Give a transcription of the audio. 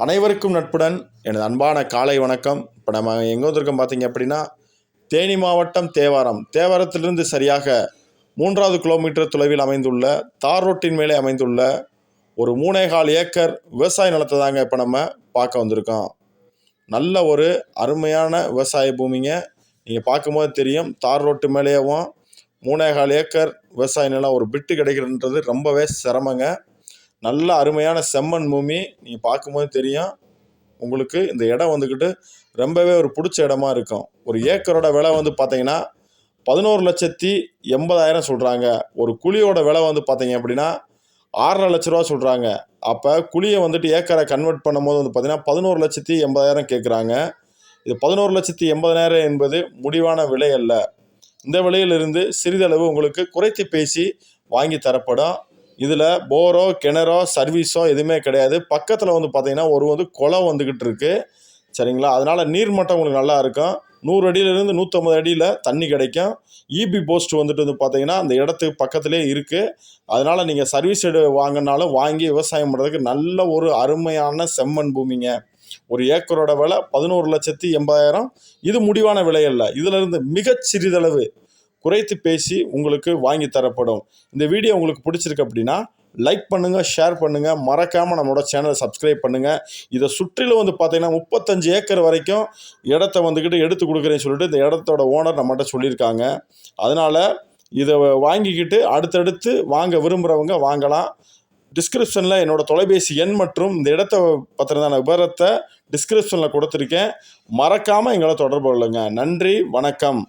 அனைவருக்கும் நட்புடன். எனது அன்பான காலை வணக்கம். இப்போ நம்ம எங்கே வந்திருக்கோம் பார்த்தீங்க அப்படின்னா தேனி மாவட்டம் தேவாரம். தேவாரத்திலிருந்து சரியாக மூன்றாவது கிலோமீட்டர் தொலைவில் அமைந்துள்ள தார் ரோட்டின் மேலே அமைந்துள்ள ஒரு மூணேகால் ஏக்கர் விவசாய நிலத்தை தாங்க இப்போ நம்ம பார்க்க வந்திருக்கோம். நல்ல ஒரு அருமையான விவசாய பூமிங்க. நீங்கள் பார்க்கும்போது தெரியும் தார் ரோட்டு மேலேயும் மூணேகால் ஏக்கர் விவசாய நிலம் ஒரு பிட்டு கிடைக்கிறன்றது ரொம்பவே சிரமங்க. நல்ல அருமையான செம்மண் பூமி நீங்கள் பார்க்கும்போது தெரியும். உங்களுக்கு இந்த இடம் வந்துக்கிட்டு ரொம்பவே ஒரு பிடிச்ச இடமா இருக்கும். ஒரு ஏக்கரோட விலை வந்து பார்த்தீங்கன்னா பதினோரு லட்சத்தி எண்பதாயிரம் சொல்கிறாங்க ஒரு குழியோட விலை வந்து பார்த்தீங்க அப்படின்னா ஆறரை லட்ச ரூபா சொல்கிறாங்க அப்போ குழியை வந்துட்டு ஏக்கரை கன்வெர்ட் பண்ணும்போது வந்து பார்த்தீங்கன்னா பதினோரு லட்சத்தி எண்பதாயிரம் கேட்குறாங்க இது பதினோரு லட்சத்தி எண்பதாயிரம் என்பது முடிவான விலை அல்ல. இந்த விலையிலிருந்து சிறிதளவு உங்களுக்கு குறைத்து பேசி வாங்கி தரப்படும். இதில் போரோ கிணறோ சர்வீஸோ எதுவுமே கிடையாது. பக்கத்தில் வந்து பார்த்தீங்கன்னா ஒரு வந்து குளம் வந்துக்கிட்டு இருக்குது சரிங்களா? அதனால் நீர்மட்டம் உங்களுக்கு நல்லா இருக்கும். நூறு அடியிலேருந்து நூற்றம்பது அடியில் தண்ணி கிடைக்கும். இபி போஸ்ட் வந்துட்டு வந்து பார்த்தீங்கன்னா அந்த இடத்துக்கு பக்கத்துலேயே இருக்குது அதனால் நீங்கள் சர்வீஸ் எடு வாங்கினாலும் வாங்கி விவசாயம் பண்ணுறதுக்கு நல்ல ஒரு அருமையான செம்மண் பூமிங்க. ஒரு ஏக்கரோட விலை பதினோரு லட்சத்தி எண்பதாயிரம். இது முடிவான விலை அல்ல. இதிலிருந்து மிகச் சிறிதளவு குறைத்து பேசி உங்களுக்கு வாங்கி தரப்படும். இந்த வீடியோ உங்களுக்கு பிடிச்சிருக்கு அப்படின்னா லைக் பண்ணுங்கள் ஷேர் பண்ணுங்கள் மறக்காமல் நம்மளோட சேனலை சப்ஸ்கிரைப் பண்ணுங்கள் இதை சுற்றிலும் வந்து பார்த்தீங்கன்னா முப்பத்தஞ்சு ஏக்கர் வரைக்கும் இடத்த வந்துக்கிட்டு எடுத்து கொடுக்குறேன்னு சொல்லிட்டு இந்த இடத்தோட ஓனர் நம்மகிட்ட சொல்லியிருக்காங்க. அதனால் இதை வாங்கிக்கிட்டு அடுத்தடுத்து வாங்க விரும்புகிறவங்க வாங்கலாம். டிஸ்கிரிப்ஷனில் என்னோடய தொலைபேசி எண் மற்றும் இந்த இடத்த பற்றினதான விவரத்தை டிஸ்கிரிப்ஷனில் கொடுத்துருக்கேன். மறக்காமல் எங்களை தொடர்பு கொள்ளுங்கள் நன்றி வணக்கம்.